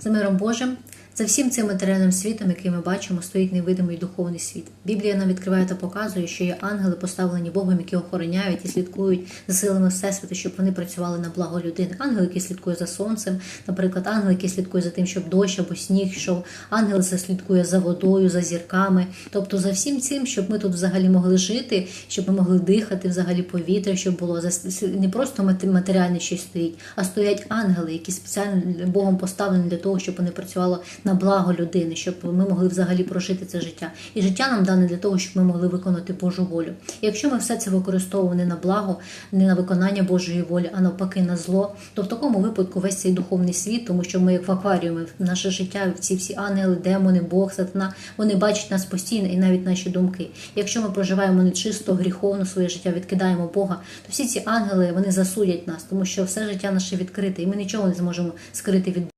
За миром Божим, за всім цим матеріальним світом, який ми бачимо, стоїть невидимий духовний світ. Біблія нам відкриває та показує, що є ангели, поставлені Богом, які охороняють і слідкують за силами Всесвіту, щоб вони працювали на благо людини. Ангел, який слідкує за сонцем, наприклад, ангел, який слідкує за тим, щоб дощ або сніг йшов, ангел слідкує за водою, за зірками, тобто за всім цим, щоб ми тут взагалі могли жити, щоб ми могли дихати взагалі повітря, щоб було не просто матеріальне щось стоїть, а стоять ангели, які спеціально Богом поставлені для того, щоб вони працювали на благо людини, щоб ми могли взагалі прожити це життя. І життя нам дане для того, щоб ми могли виконати Божу волю. І якщо ми все це використовуємо не на благо, не на виконання Божої волі, а навпаки на зло, то в такому випадку весь цей духовний світ, тому що ми як в акваріумі, наше життя, ці всі ангели, демони, Бог, сатана, вони бачать нас постійно і навіть наші думки. Якщо ми проживаємо нечисто, гріховно своє життя, відкидаємо Бога, то всі ці ангели вони засудять нас, тому що все життя наше відкрите, і ми нічого не зможемо скрити від